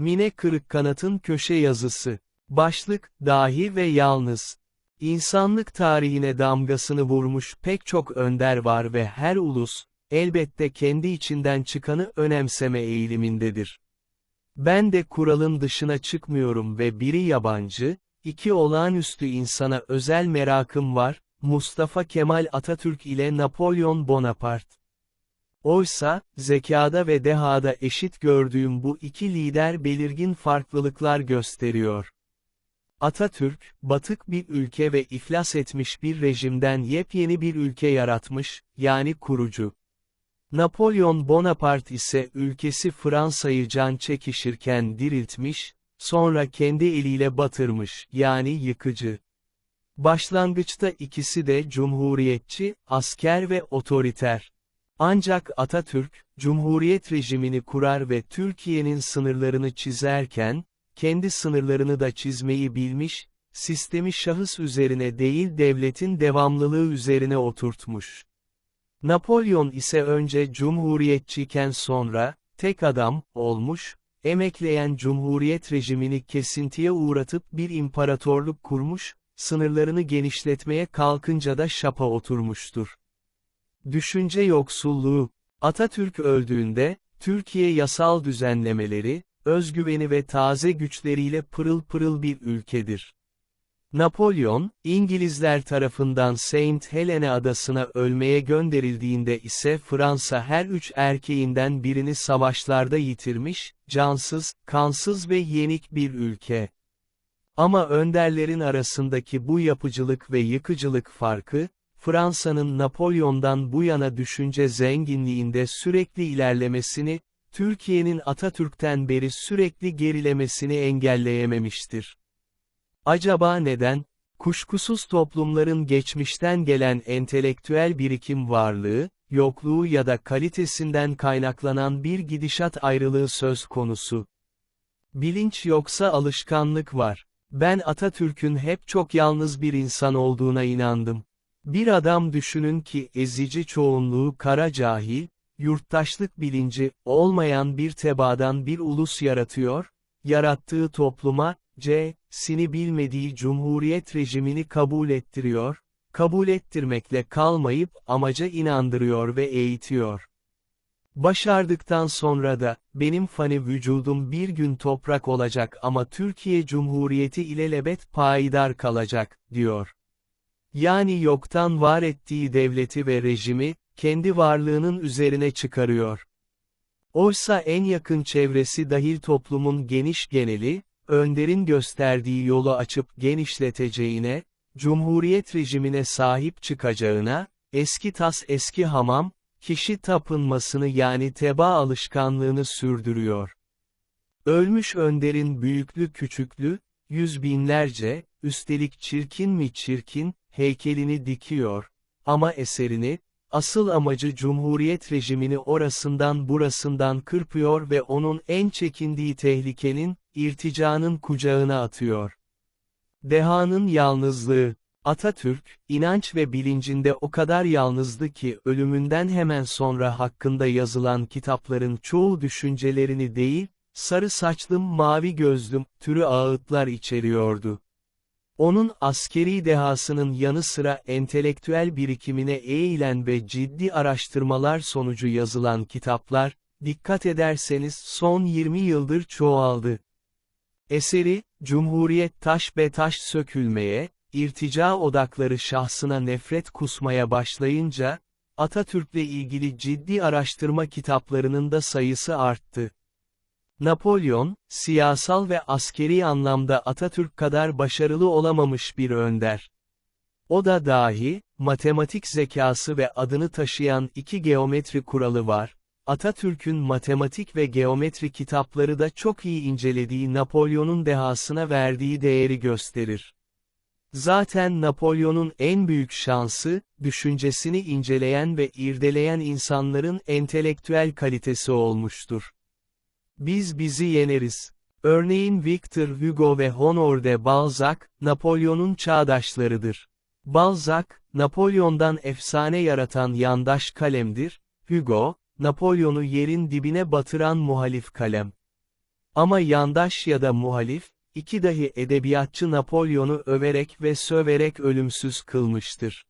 Mine Kırıkkanat'ın köşe yazısı. Başlık, dahi ve yalnız. İnsanlık tarihine damgasını vurmuş pek çok önder var ve her ulus, elbette kendi içinden çıkanı önemseme eğilimindedir. Ben de kuralın dışına çıkmıyorum ve biri yabancı, iki olağanüstü insana özel merakım var, Mustafa Kemal Atatürk ile Napolyon Bonaparte. Oysa, zekada ve dehada eşit gördüğüm bu iki lider belirgin farklılıklar gösteriyor. Atatürk, batık bir ülke ve iflas etmiş bir rejimden yepyeni bir ülke yaratmış, yani kurucu. Napolyon Bonaparte ise ülkesi Fransa'yı can çekişirken diriltmiş, sonra kendi eliyle batırmış, yani yıkıcı. Başlangıçta ikisi de cumhuriyetçi, asker ve otoriter. Ancak Atatürk, Cumhuriyet rejimini kurar ve Türkiye'nin sınırlarını çizerken, kendi sınırlarını da çizmeyi bilmiş, sistemi şahıs üzerine değil devletin devamlılığı üzerine oturtmuş. Napolyon ise önce cumhuriyetçiyken sonra, tek adam, olmuş, emekleyen cumhuriyet rejimini kesintiye uğratıp bir imparatorluk kurmuş, sınırlarını genişletmeye kalkınca da şapa oturmuştur. Düşünce yoksulluğu, Atatürk öldüğünde, Türkiye yasal düzenlemeleri, özgüveni ve taze güçleriyle pırıl pırıl bir ülkedir. Napolyon, İngilizler tarafından Saint Helena adasına ölmeye gönderildiğinde ise Fransa her üç erkeğinden birini savaşlarda yitirmiş, cansız, kansız ve yenik bir ülke. Ama önderlerin arasındaki bu yapıcılık ve yıkıcılık farkı, Fransa'nın Napolyon'dan bu yana düşünce zenginliğinde sürekli ilerlemesini, Türkiye'nin Atatürk'ten beri sürekli gerilemesini engelleyememiştir. Acaba neden? Kuşkusuz toplumların geçmişten gelen entelektüel birikim varlığı, yokluğu ya da kalitesinden kaynaklanan bir gidişat ayrılığı söz konusu. Bilinç yoksa alışkanlık var. Ben Atatürk'ün hep çok yalnız bir insan olduğuna inandım. Bir adam düşünün ki ezici çoğunluğu kara cahil, yurttaşlık bilinci olmayan bir tebaadan bir ulus yaratıyor, yarattığı topluma, C, sini bilmediği cumhuriyet rejimini kabul ettiriyor, kabul ettirmekle kalmayıp amaca inandırıyor ve eğitiyor. Başardıktan sonra da, benim fani vücudum bir gün toprak olacak ama Türkiye Cumhuriyeti ile lebet payidar kalacak, diyor. Yani yoktan var ettiği devleti ve rejimi, kendi varlığının üzerine çıkarıyor. Oysa en yakın çevresi dahil toplumun geniş geneli, önderin gösterdiği yolu açıp genişleteceğine, Cumhuriyet rejimine sahip çıkacağına, eski tas eski hamam, kişi tapınmasını yani teba alışkanlığını sürdürüyor. Ölmüş önderin büyüklü küçüklü, yüz binlerce, üstelik çirkin mi çirkin, heykelini dikiyor, ama eserini, asıl amacı Cumhuriyet rejimini orasından burasından kırpıyor ve onun en çekindiği tehlikenin, irticanın kucağına atıyor. Deha'nın yalnızlığı, Atatürk, inanç ve bilincinde o kadar yalnızdı ki ölümünden hemen sonra hakkında yazılan kitapların çoğu düşüncelerini değil, sarı saçlım mavi gözlüm, türü ağıtlar içeriyordu. Onun askeri dehasının yanı sıra entelektüel birikimine eğilen ve ciddi araştırmalar sonucu yazılan kitaplar, dikkat ederseniz son 20 yıldır çoğaldı. Eseri, Cumhuriyet taş be taş sökülmeye, irtica odakları şahsına nefret kusmaya başlayınca, Atatürk'le ilgili ciddi araştırma kitaplarının da sayısı arttı. Napolyon, siyasal ve askeri anlamda Atatürk kadar başarılı olamamış bir önder. O da dahi, matematik zekası ve adını taşıyan iki geometri kuralı var, Atatürk'ün matematik ve geometri kitapları da çok iyi incelediği Napolyon'un dehasına verdiği değeri gösterir. Zaten Napolyon'un en büyük şansı, düşüncesini inceleyen ve irdeleyen insanların entelektüel kalitesi olmuştur. Biz bizi yeneriz. Örneğin Victor Hugo ve Honor de Balzac, Napolyon'un çağdaşlarıdır. Balzac, Napolyon'dan efsane yaratan yandaş kalemdir, Hugo, Napolyon'u yerin dibine batıran muhalif kalem. Ama yandaş ya da muhalif, iki dahi edebiyatçı Napolyon'u överek ve söverek ölümsüz kılmıştır.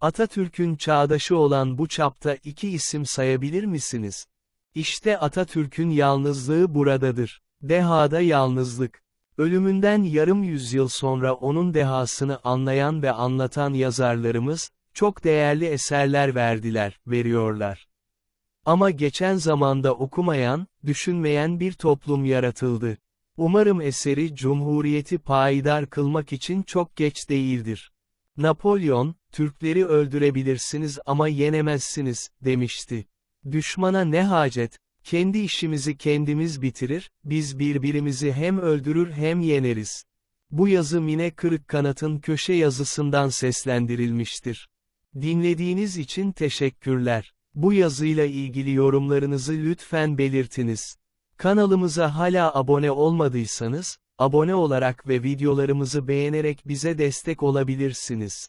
Atatürk'ün çağdaşı olan bu çapta iki isim sayabilir misiniz? İşte Atatürk'ün yalnızlığı buradadır. Dehada yalnızlık. Ölümünden yarım yüzyıl sonra onun dehasını anlayan ve anlatan yazarlarımız, çok değerli eserler verdiler, veriyorlar. Ama geçen zamanda okumayan, düşünmeyen bir toplum yaratıldı. Umarım eseri Cumhuriyeti payidar kılmak için çok geç değildir. Napolyon, Türkleri öldürebilirsiniz ama yenemezsiniz, demişti. Düşmana ne hacet, kendi işimizi kendimiz bitirir, biz birbirimizi hem öldürür hem yeneriz. Bu yazı Mine Kırıkkanat'ın köşe yazısından seslendirilmiştir. Dinlediğiniz için teşekkürler. Bu yazıyla ilgili yorumlarınızı lütfen belirtiniz. Kanalımıza hala abone olmadıysanız, abone olarak ve videolarımızı beğenerek bize destek olabilirsiniz.